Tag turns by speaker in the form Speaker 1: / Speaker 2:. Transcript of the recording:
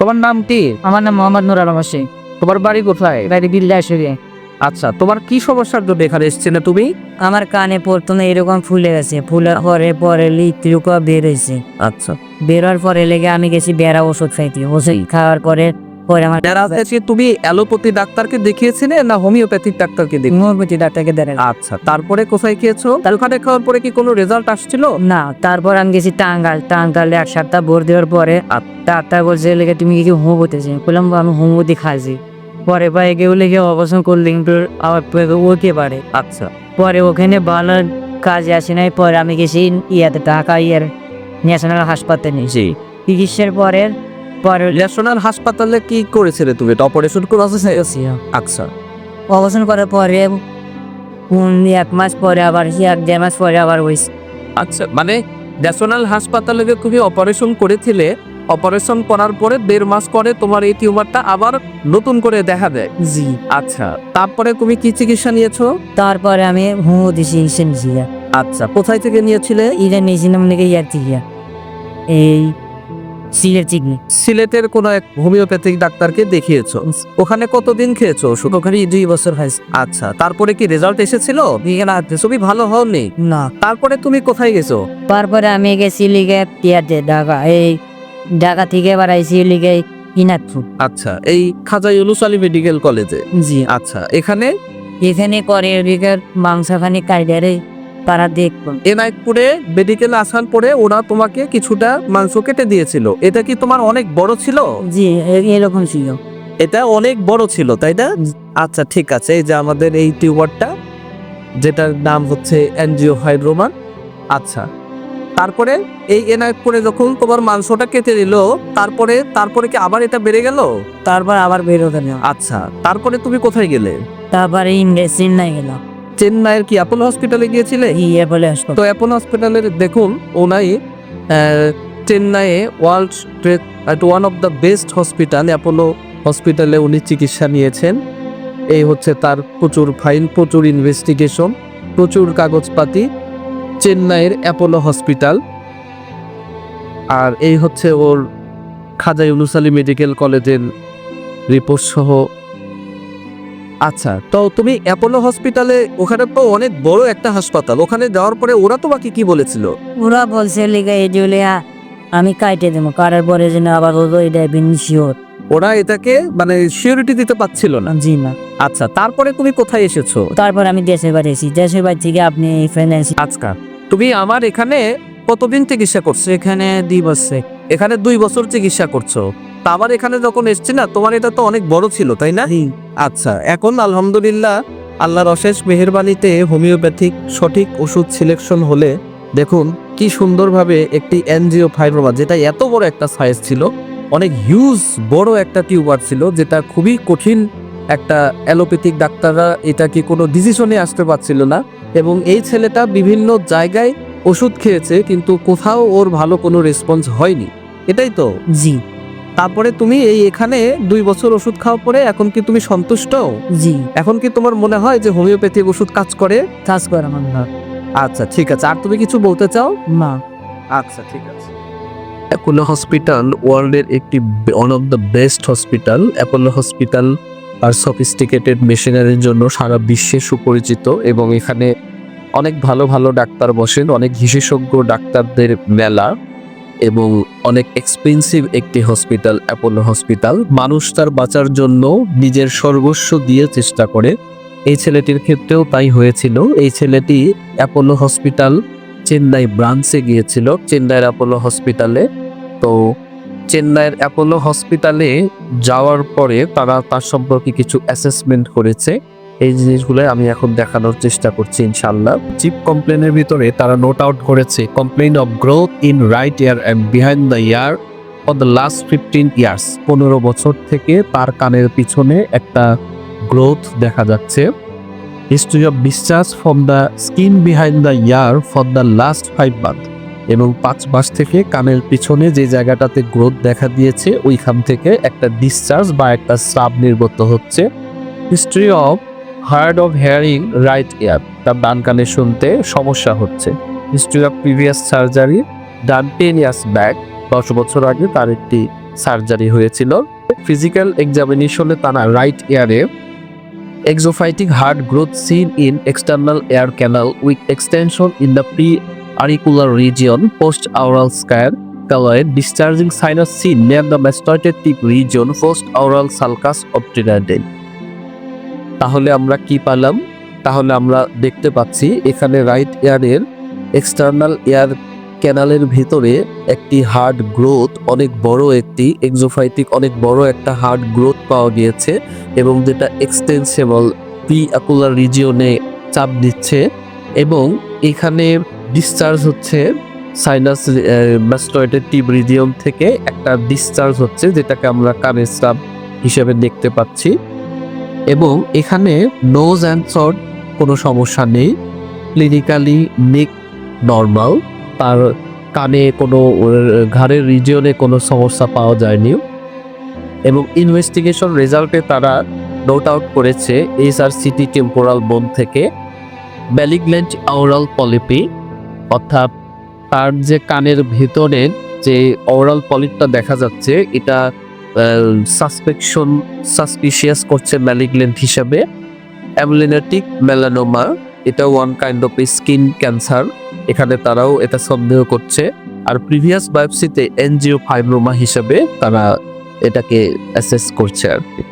Speaker 1: তোমার নাম কি?
Speaker 2: আমার নাম মোহাম্মদ নুর আলম হাসি
Speaker 1: তোমার বাড়ি কোথায়?
Speaker 2: বাড়ি বিল্লা শরীরে
Speaker 1: আচ্ছা তোমার কি সমস্যার জন্য এখানে এসেছিলে তুমি?
Speaker 2: আমার কানে প্রথমে এরকম ফুলে গেছে ফুলে পরে পরে লিত্রিকা বের হয়েছে।
Speaker 1: আচ্ছা।
Speaker 2: বেরোয়ার পরে লেগে আমি গেছি বেড়া ওষুধ খাইতে। ওষুধ খাওয়ার পরে পরে আমার
Speaker 1: তুমি অ্যালোপ্যাথি ডাক্তারকে দেখিয়েছিলে না হোমিওপ্যাথিক ডাক্তারকে দেখ
Speaker 2: হোমিওপ্যাথি ডাক্তারকে দেখাই
Speaker 1: আচ্ছা তারপরে কোথায় খেয়েছো ওখানে খাওয়ার পরে কি কোনো রেজাল্ট আসছিল?
Speaker 2: না তারপর আমি গেছি টাঙ্গাল টাঙ্গালে এক সপ্তাহ ভোর দেওয়ার পরে ডাক্তার বলছে লেগে তুমি কি হোমিওপ্যাথি বললাম আমি হোমিওপ্যাথি খাইছি। পরে ভাই কেউ লেগে অপারেশন করলে কিন্তু আবার ওকে পারে?
Speaker 1: আচ্ছা।
Speaker 2: পরে ওখানে ভালো কাজে আসে নাই। পরে আমি গেছি ইয়াতে ঢাকা ইয়ার ন্যাশনাল হাসপাতালে।
Speaker 1: জি।
Speaker 2: চিকিৎসার পরে
Speaker 1: ন্যাশনাল হাসপাতালে কি করেছিলে তুমি? এটা অপারেশন করে আচ্ছা।
Speaker 2: অপারেশন করার পরে এক মাস পরে আবার এক দেড় মাস পরে আবার হয়েছে।
Speaker 1: আচ্ছা মানে ন্যাশনাল হাসপাতালে যে তুমি অপারেশন করেছিলে অপারেশন করার পরে দেড় মাস পরে তোমার এই টিউমারটা আবার নতুন করে দেখা দেয়?
Speaker 2: জি।
Speaker 1: আচ্ছা তারপরে তুমি কি চিকিৎসা নিয়েছো?
Speaker 2: তারপরে আমি হুঁ দিছি ইসে নিছি
Speaker 1: আচ্ছা কোথায় থেকে নিয়েছিলে?
Speaker 2: ইরা নিয়েছিলাম নাকি ইয়ার থেকে। এই
Speaker 1: সিলেটের কোনো এক হোমিওপ্যাথিক ডাক্তারকে দেখিয়েছো? ওখানে কতদিন খেয়েছো ওষুধ?
Speaker 2: ওখানে দুই বছর হয়েছে।
Speaker 1: আচ্ছা তারপরে কি রেজাল্ট এসেছিল? তুমি ভালো হওনি।
Speaker 2: না।
Speaker 1: তারপরে তুমি কোথায় গেছো?
Speaker 2: তারপরে আমি গেছি লিগে ঢাকা এই ঢাকা থেকে এবার আইসি লিগে ইনাতপুর
Speaker 1: আচ্ছা এই খাজা ইউনুস আলী মেডিকেল কলেজে?
Speaker 2: জি।
Speaker 1: আচ্ছা এখানে?
Speaker 2: এখানে করে মাংসখানি কাইডারে তারা দেখব
Speaker 1: এনায়তপুরে মেডিকেল আসার পরে ওরা তোমাকে কিছুটা মাংস কেটে দিয়েছিল। এটা কি তোমার অনেক বড় ছিল?
Speaker 2: জি এ- এরকম ছিল।
Speaker 1: এটা অনেক বড় ছিল তাই না? আচ্ছা ঠিক আছে এই যে আমাদের এই টিউমারটা যেটার নাম হচ্ছে অ্যানজিওহাইড্রোমা আচ্ছা তারপরে এই এনায়তপুরে যখন তোমার মাংসটা কেটে দিল তারপরে তারপরে কি আবার এটা বেড়ে গেল?
Speaker 2: তারপর আবার বেরোতে নেওয়া
Speaker 1: আচ্ছা তারপরে তুমি কোথায় গেলে?
Speaker 2: তারপরে ইংরেজ চেন্নাই গেলাম।
Speaker 1: চেন্নাইয়ের কি অ্যাপোলো হসপিটালে গিয়েছিলে? তো অ্যাপোলো হসপিটালের দেখুন ওনাই চেন্নাইয়ে world trade one of the best hospital Apollo হসপিটালে উনি চিকিৎসা নিয়েছেন। এই হচ্ছে তার প্রচুর ফাইল প্রচুর ইনভেস্টিগেশন প্রচুর কাগজপাতি চেন্নাইয়ের অ্যাপোলো হসপিটাল আর এই হচ্ছে ওর খাজা ইউনুস আলী মেডিকেল কলেজের রিপোর্ট সহ আচ্ছা তো তুমি অ্যাপোলো হসপিটালে ওখানে তো অনেক বড় একটা হাসপাতাল ওখানে যাওয়ার পরে ওরা তোমাকে কি বলেছিল?
Speaker 2: ওরা বলছে লিগা এই জুলিয়া আমি কাইটে দেবো কাটার পরে যেন আবার ওদের এটা বিন শিওর।
Speaker 1: ওরা এটাকে মানে সিউরিটি দিতে পারছিল না?
Speaker 2: জি না
Speaker 1: আচ্ছা তারপরে তুমি কোথায় এসেছ?
Speaker 2: তারপর আমি দেশের বাড়ি এসেছি দেশের বাড়ি থেকে আপনি ফাইন্যান্স
Speaker 1: আজকা তুমি আমার এখানে কতদিন চিকিৎসা করছ?
Speaker 2: এখানে দুই বছর।
Speaker 1: এখানে দুই বছর চিকিৎসা করছ? তা আবার এখানে যখন এসছি না তোমার এটা তো অনেক বড় ছিল তাই না? আচ্ছা এখন আলহামদুলিল্লাহ আল্লাহর অশেষ মেহেরবানিতে হোমিওপ্যাথিক সঠিক ওষুধ সিলেকশন হলে দেখুন কি সুন্দরভাবে একটি এনজিও ফাইব্রোমা যেটা এত বড় একটা সাইজ ছিল অনেক হিউজ বড় একটা টিউবার ছিল যেটা খুবই কঠিন একটা অ্যালোপ্যাথিক ডাক্তাররা এটা কি কোনো ডিসিশনে আসতে পারছিল না এবং এই ছেলেটা বিভিন্ন জায়গায় ওষুধ খেয়েছে কিন্তু কোথাও ওর ভালো কোনো রেসপন্স হয়নি। এটাই তো?
Speaker 2: জি।
Speaker 1: তারপরে তুমি এই এখানে দুই বছর ওষুধ খাওয়ার পরে এখন কি তুমি সন্তুষ্ট?
Speaker 2: জি।
Speaker 1: এখন কি তোমার মনে হয় যে হোমিওপ্যাথিক ওষুধ কাজ করে?
Speaker 2: কাজ করে আমার না
Speaker 1: আচ্ছা ঠিক আছে। আর তুমি কিছু বলতে চাও?
Speaker 2: না।
Speaker 1: আচ্ছা ঠিক আছে। অ্যাপোলো হসপিটাল ওয়ার্ল্ডের একটি one of the best hospital Apollo hospital R sophisticated মেশিনারির জন্য সারা বিশ্বে সুপরিচিত এবং এখানে অনেক ভালো ভালো ডাক্তার বসেন অনেক বিশেষজ্ঞ ডাক্তারদের মেলা। এবং অনেক এক্সপেন্সিভ একটি হসপিটাল অ্যাপোলো হসপিটাল মানুষ তার বাঁচার জন্য নিজের সর্বস্ব দিয়ে চেষ্টা করে। এই ছেলেটির ক্ষেত্রেও তাই হয়েছিল। এই ছেলেটি অ্যাপোলো হসপিটাল চেন্নাই ব্রাঞ্চে গিয়েছিল, চেন্নাইয়ের অ্যাপোলো হসপিটালে তো চেন্নাইয়ের অ্যাপোলো হসপিটালে যাওয়ার পরে তারা তার সম্পর্কে কিছু অ্যাসেসমেন্ট করেছে। এই জিনিসগুলো আমি এখন দেখানোর চেষ্টা করছি ইনশাল্লাহ চিপ কমপ্লেনের ভিতরে তারা নোট আউট করেছে complain of growth in right ear and behind the ear for the last fifteen years পনেরো বছর থেকে তার কানের পিছনে একটা গ্রোথ দেখা যাচ্ছে। History of discharge from the skin behind the ear for the last five month এবং পাঁচ মাস থেকে কানের পিছনে যে জায়গাটাতে গ্রোথ দেখা দিয়েছে, ওইখান থেকে একটা ডিসচার্জ বা একটা স্রাব নির্গত হচ্ছে। History of hard of hearing right ear তার ডান কানে শুনতে সমস্যা হচ্ছে। হিস্ট্রি অফ প্রিভিয়াস সার্জারি ডানপেনিয়াস ব্যাক দশ বছর আগে তার একটি সার্জারি হয়েছিল। ফিজিক্যাল এক্সামিনেশনে তারা রাইট ইয়ারে exophytic hard growth seen in external ear canal with extension in the preauricular region post aural scar keloid discharging sinus seen near the mastoid region post aural sulcus অপটিনাডেন্ট তাহলে আমরা কি পালাম? তাহলে আমরা দেখতে পাচ্ছি এখানে রাইট এয়ারের এক্সটার্নাল এয়ার ক্যানালের ভিতরে একটি হার্ড গ্রোথ অনেক বড় একটি এক্সোফাইটিক অনেক বড় একটা হার্ড গ্রোথ পাওয়া গিয়েছে এবং যেটা এক্সটেনসেবল প্রি অ্যাকুলার রিজিয়নে চাপ দিচ্ছে এবং এখানে ডিসচার্জ হচ্ছে সাইনাস ম্যাস্টয়েডের টিব রিজিয়ন থেকে একটা ডিসচার্জ হচ্ছে যেটাকে আমরা কানের স্রাব হিসেবে দেখতে পাচ্ছি। এবং এখানে নোজ অ্যান্ড কোনো সমস্যা নেই। ক্লিনিক্যালি নেক নর্মাল তার কানে কোনো, ঘাড়ের রিজিয়নে কোনো সমস্যা পাওয়া যায়নি। এবং ইনভেস্টিগেশন রেজাল্টে তারা নোট আউট করেছে H R CT temporal bone থেকে ব্যালিগ্ল্যান্ড আওরাল পলিপি অর্থাৎ তার যে কানের ভেতরের যে অরাল পলিপটা দেখা যাচ্ছে, এটা সাসপেকশন সাসপিশিয়াস করছে ম্যালিগ্লেন্ট হিসাবে। অ্যামলিনেটিক মেলানোমা এটা one kind of skin cancer এখানে তারাও এটা সন্দেহ করছে। আর প্রিভিয়াস বায়োপসিতে এনজিও ফাইব্রোমা হিসাবে তারা এটাকে অ্যাসেস করছে আর কি।